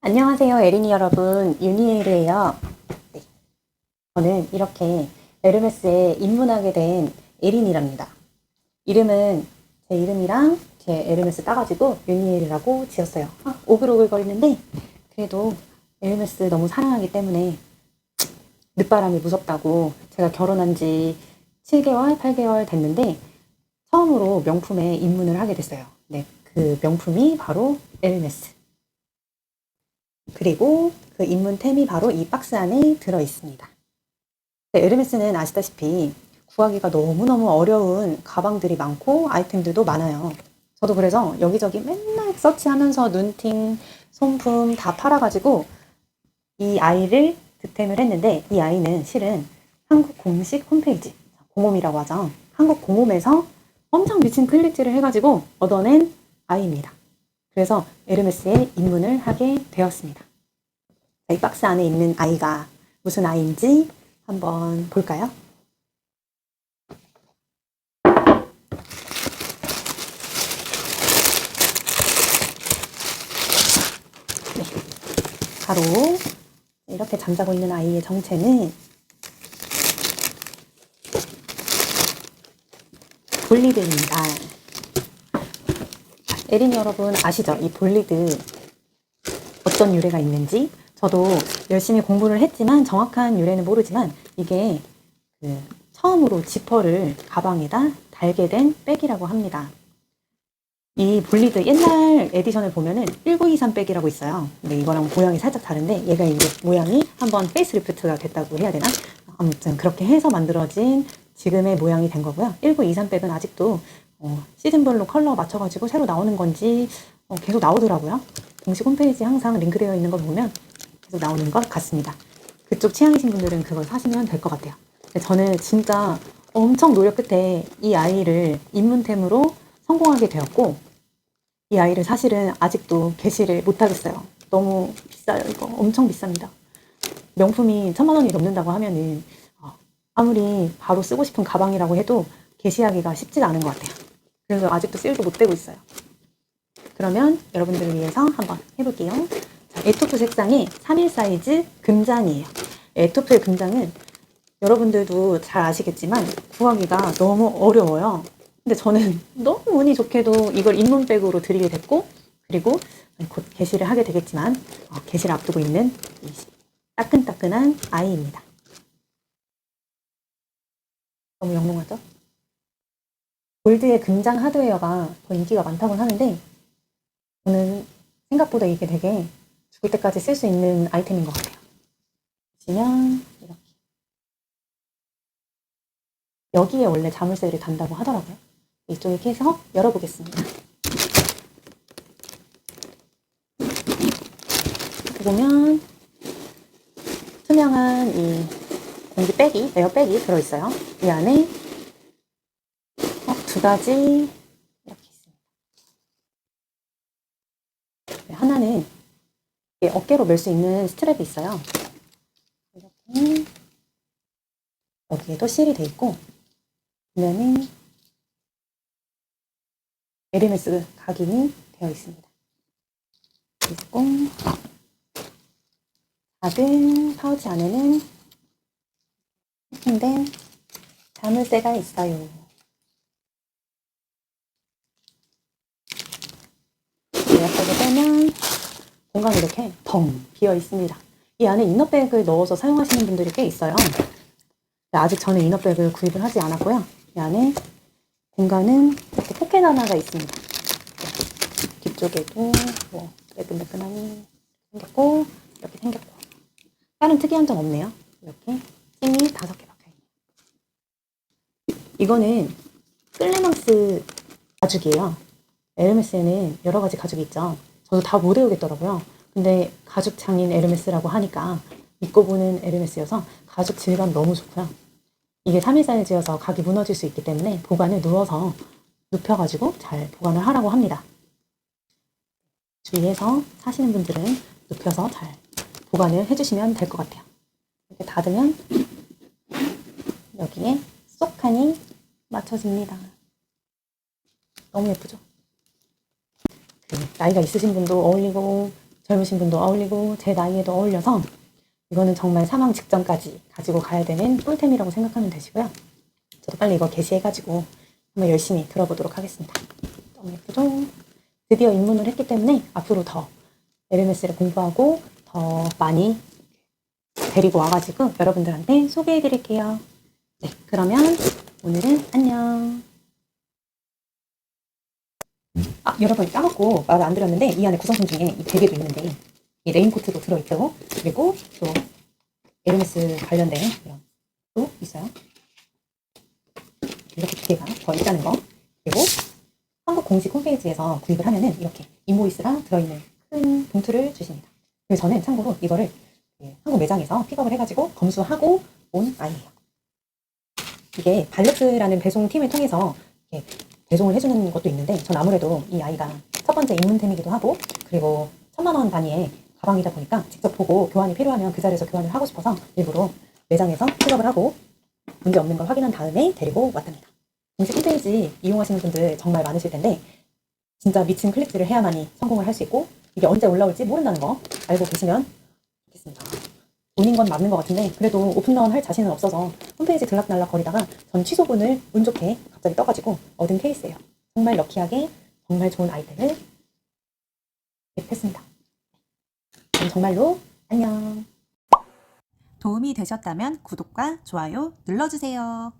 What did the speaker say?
안녕하세요, 에리니 여러분. 유니에르예요. 네. 저는 이렇게 에르메스에 입문하게 된 에린이랍니다. 이름은 제 이름이랑 제 에르메스 따가지고 유니에르라고 지었어요. 아, 오글오글 거리는데 그래도 에르메스 너무 사랑하기 때문에 늦바람이 무섭다고 제가 결혼한 지 7개월, 8개월 됐는데 처음으로 명품에 입문을 하게 됐어요. 네, 그 명품이 바로 에르메스. 그리고 그 입문템이 바로 이 박스 안에 들어 있습니다. 네, 에르메스는 아시다시피 구하기가 너무너무 어려운 가방들이 많고 아이템들도 많아요. 저도 그래서 여기저기 맨날 서치하면서 눈팅, 손품 다 팔아가지고 이 아이를 득템을 했는데 이 아이는 실은 한국 공식 홈페이지 공홈이라고 하죠. 한국 공홈에서 엄청 미친 클릭질을 해가지고 얻어낸 아이입니다. 그래서 에르메스에 입문을 하게 되었습니다. 자, 이 박스 안에 있는 아이가 무슨 아이인지 한번 볼까요? 네, 바로 이렇게 잠자고 있는 아이의 정체는 볼리드입니다. 에린 여러분 아시죠? 이 볼리드 어떤 유래가 있는지 저도 열심히 공부를 했지만 정확한 유래는 모르지만 이게 그 처음으로 지퍼를 가방에다 달게 된 백이라고 합니다. 이 볼리드 옛날 에디션을 보면은 1923 백이라고 있어요. 근데 이거랑 모양이 살짝 다른데 얘가 이제 모양이 한번 페이스리프트가 됐다고 해야 되나? 아무튼 그렇게 해서 만들어진 지금의 모양이 된 거고요. 1923 백은 아직도 어, 시즌별로 컬러 맞춰가지고 새로 나오는 건지 어, 계속 나오더라고요. 공식 홈페이지 항상 링크되어 있는 거 보면 계속 나오는 것 같습니다. 그쪽 취향이신 분들은 그걸 사시면 될 것 같아요. 저는 진짜 엄청 노력 끝에 이 아이를 입문템으로 성공하게 되었고 이 아이를 사실은 아직도 개시를 못하겠어요. 너무 비싸요, 이거. 엄청 비쌉니다. 명품이 천만 원이 넘는다고 하면은 어, 아무리 바로 쓰고 싶은 가방이라고 해도 개시하기가 쉽지가 않은 것 같아요. 그래서 아직도 세일도 못 되고 있어요. 그러면 여러분들을 위해서 한번 해볼게요. 자, 에토프 색상이 3일 사이즈 금장이에요. 에토프의 금장은 여러분들도 잘 아시겠지만 구하기가 너무 어려워요. 근데 저는 너무 운이 좋게도 이걸 입문백으로 드리게 됐고 그리고 곧 개시를 하게 되겠지만 어, 개시를 앞두고 있는 이 따끈따끈한 아이입니다. 너무 영롱하죠? 골드의 금장 하드웨어가 더 인기가 많다고는 하는데 저는 생각보다 이게 되게 죽을 때까지 쓸 수 있는 아이템인 것 같아요. 보시면 이렇게 여기에 원래 자물쇠를 단다고 하더라고요. 이쪽 이렇게 해서 열어보겠습니다. 보면 투명한 이 공기 백이, 에어백이 들어있어요. 이 안에 어, 두 가지 이렇게 있습니다. 네, 하나는 이게 어깨로 멜 수 있는 스트랩이 있어요. 이렇게 여기에도 실이 돼 있고 보면은 에르메스 각인이 되어 있습니다. 그리고 작은 파우치 안에는 세팅된 자물쇠가 있어요. 이렇게 빼면 공간이 이렇게 텅 비어 있습니다. 이 안에 이너백을 넣어서 사용하시는 분들이 꽤 있어요. 아직 저는 이너백을 구입을 하지 않았고요. 이 안에 공간은 이렇게 포켓 하나가 있습니다. 뒤쪽에도 뭐 매끈매끈하니 생겼고 이렇게 생겼고 다른 특이한 점 없네요. 이렇게 찜이 다섯 개 박혀 있네요. 이거는 클레망스 가죽이에요. 에르메스에는 여러 가지 가죽이 있죠. 저도 다 못 외우겠더라고요. 근데 가죽 장인 에르메스라고 하니까 믿고 보는 에르메스여서 가죽 질감 너무 좋고요. 이게 3일 사이즈여서 각이 무너질 수 있기 때문에 보관을 누워서 눕혀가지고 잘 보관을 하라고 합니다. 주위에서 사시는 분들은 눕혀서 잘 보관을 해주시면 될 것 같아요. 이렇게 닫으면 여기에 쏙하니 맞춰집니다. 너무 예쁘죠? 그 나이가 있으신 분도 어울리고 젊으신 분도 어울리고 제 나이에도 어울려서 이거는 정말 사망 직전까지 가지고 가야 되는 꿀템이라고 생각하면 되시고요. 저도 빨리 이거 게시해가지고 한번 열심히 들어보도록 하겠습니다. 너무 예쁘죠? 드디어 입문을 했기 때문에 앞으로 더 LMS를 공부하고 더 많이 데리고 와가지고 여러분들한테 소개해드릴게요. 네, 그러면 오늘은 안녕. 아, 여러분 까먹고 말안 드렸는데 이 안에 구성품 중에 이 베개도 있는데 이 레인코트도 들어있고 그리고 또 에르메스 관련된 이런 또 있어요. 이렇게 두 개가 더 있다는 거 그리고 한국 공식 홈페이지에서 구입을 하면은 이렇게 인보이스랑 들어있는 큰 봉투를 주십니다. 그리고 저는 참고로 이거를 그 한국 매장에서 픽업을 해가지고 검수하고 온 아이예요. 이게 발렉스라는 배송팀을 통해서 배송을 해주는 것도 있는데 전 아무래도 이 아이가 첫 번째 입문템이기도 하고 그리고 천만 원 단위의 가방이다 보니까 직접 보고 교환이 필요하면 그 자리에서 교환을 하고 싶어서 일부러 매장에서 픽업을 하고 문제 없는 걸 확인한 다음에 데리고 왔답니다. 공식 홈페이지 이용하시는 분들 정말 많으실 텐데 진짜 미친 클릭들을 해야만이 성공을 할 수 있고 이게 언제 올라올지 모른다는 거 알고 계시면 좋겠습니다. 운인 건 맞는 것 같은데 그래도 오픈런 할 자신은 없어서 홈페이지 들락날락 거리다가 전 취소분을 운 좋게 갑자기 떠가지고 얻은 케이스예요. 정말 럭키하게 정말 좋은 아이템을. 그럼 정말로 안녕. 도움이 되셨다면 구독과 좋아요 눌러주세요.